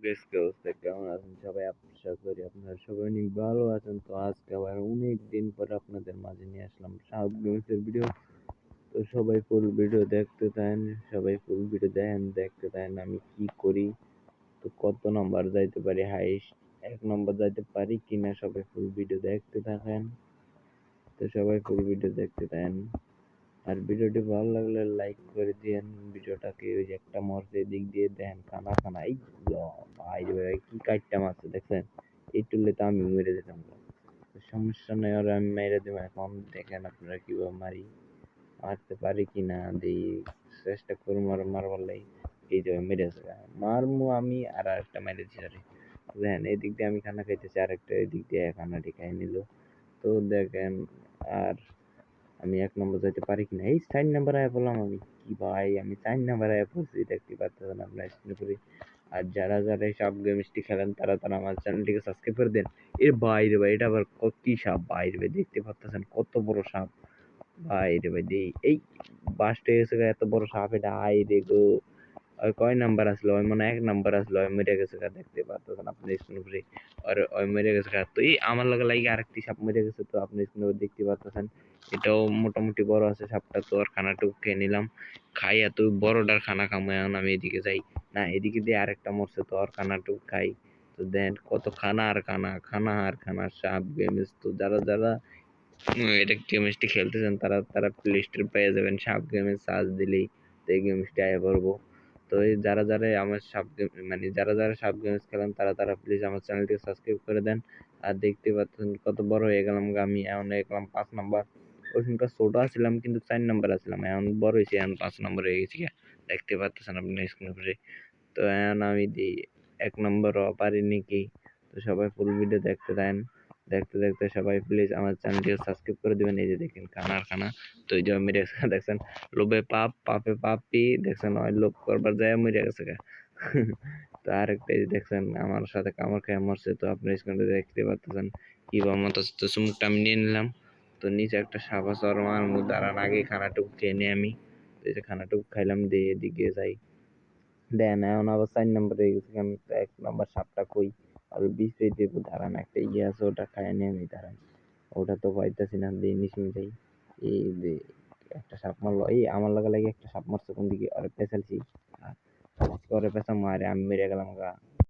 অবস্থা কেমন আছেন সবাই আশা করি আপনারা সবাই অনেক ভালো আছেন তো আজকে আবার অনেক দিন পরে আপনাদের মাঝে নিয়ে আসলাম সাউথ গেমসের ভিডিও তো সবাই ফুল ভিডিও দেখতে থাকেন সবাই ফুল ভিডিও দেখেন দেখতে থাকেন আমি কি করি তো কত নাম্বার যাইতে পারি হাইস্ট এক নম্বর যাইতে পারি কিনা সবাই ফুল ভিডিও দেখতে থাকেন তো সবাই ফুল ভিডিও দেখতে থাকেন আর ভিডিওটি ভালো লাগলে লাইক করে দিয়েন। ভিডিওটাকে ওই যে একটা মরছে দিক দিয়ে দেন, খানা খানা। এই ভাই ভাই, কি কাটটা মারছে দেখছেন? এই টুললে তো আমি মেরে দিতাম। সমস্যা নেই আর আমি মেরে দেবো। এখন দেখেন আপনারা কীভাবে মারি, মারতে পারি কি না, দিই চেষ্টা করব আর মারবার লাই। এই যে মেরেছে মারমু আমি আর একটা মেরেছি আরে দেখেন এদিক দিয়ে আমি খানা খাইতেছি, আরেকটা এদিক দিয়ে খানাটি খাই নিল। তো দেখেন আর আমি এক নম্বর যাইতে পারি কিনা? এই চার নম্বর আয় বললাম আমি। কি ভাই, আমি চার নম্বর আয় পড়ছি দেখতে পাচ্ছেন আপনার স্ক্রিনে করি আর যারা যারা এই সব গেমসটি খেলেন, তারা তারা আমার চ্যানেলটিকে সাবস্ক্রাইব করে দেন। এর বাইরে ভাই, এটা আবার কি সাপ বাইরে ভাই, দেখতে পাচ্ছেন কত বড় সাপ। বাইরে ভাই, দেই, এই বাসটা এসে এত বড় সাপ এটা আই রে গো। ওই কয় নাম্বার আসলো? ওই মানে এক নাম্বার আসলো, ওই মেরে গেছে দেখতে পাচ্ছেন আপনি স্ক্রিনে উপরে। আর ওই মেরে গেছে তো এই আমার লাগে লাগে আরেকটি সাপ মেরে গেছে, তো আপনি স্ক্রিনে দেখতে পাচ্ছেন। এটাও মোটামুটি বড় আছে, সাপটা তো আর খানাটুকু খেয়ে নিলাম। খাই, এত বড়টার খানা খামো এখন আমি এদিকে যাই। না, এদিকে দিয়ে আরেকটা মরছে তো, আর খানাটুকু খাই। তো দেন, কত খানা আর খানা খানা আর খানা, সাপ, গেমস তো যারা যারা এটা গেমসটি খেলতেছেন, তারা তারা প্লে স্টোর পেয়ে যাবেন, সাপ গেমে সার্চ দিলেই। তো এই গেমসটি আয় পড়ব তো এই যারা যারা আমার সাব মানে যারা যারা সাপ, গেমস খেলেন, তারা তারা প্লিজ আমার চ্যানেলটিকে সাবস্ক্রাইব করে দেন। আর দেখতে পাচ্ছেন কত বড় হয়ে গেলাম আমি এখন হয়ে গেলাম পাঁচ নাম্বার ওইখানকার ছোট আসছিলাম কিন্তু চার নাম্বার আসছিলাম এখন বড় হয়েছে, এখন পাঁচ নাম্বার হয়ে গেছি দেখতে পাচ্ছেন আপনি স্ক্রিনের উপরে? তো এখন আমি দিই, এক নম্বরও পারিনি কি তো সবাই ফুল ভিডিও দেখতে দেন। দেখতে দেখতে সবাই প্লিজ আমার চ্যানেলটিকে সাবস্ক্রাইব করে দেবেন। এই যে দেখেন খানার খানা তো এই যে মেরে দেখছেন? লোভে পাপ, পাপে পাপি, দেখছেন? ওই লোভ করবার যায় মরে গেছে তো আরেকটা এই দেখছেন, আমার সাথে কামড় খেয়ে মরছে। তো আপনি স্ক্রিনে দেখতে পাচ্ছেন কীভাবে মতো তো চুমুকটা আমি নিয়ে নিলাম। তো নিচে একটা আর আমার দাঁড়ান, আগে খানাটুকু খেয়ে নিই আমি। এই যে খানাটুকু খাইলাম, দিয়ে এদিকে যাই। দেন, এখন আবার চার নম্বরে গেছি, আমি এক নম্বর সাপটা কই? আর বিষ পেয়ে দাঁড়ান, একটা ইয়ে আছে, ওটা খাইয়ে নিয়ে আমি, দাঁড়ান। ওটা তো পাইতেছি না, দিয়ে নিশিম যাই। এই যে একটা সাপ মারলো, এই আমার লাগা লাগে একটা সাপ মারছে কোন দিকে আরে পেছালছি ওরে পেছাম মারে, আমি মেরে গেলাম গা।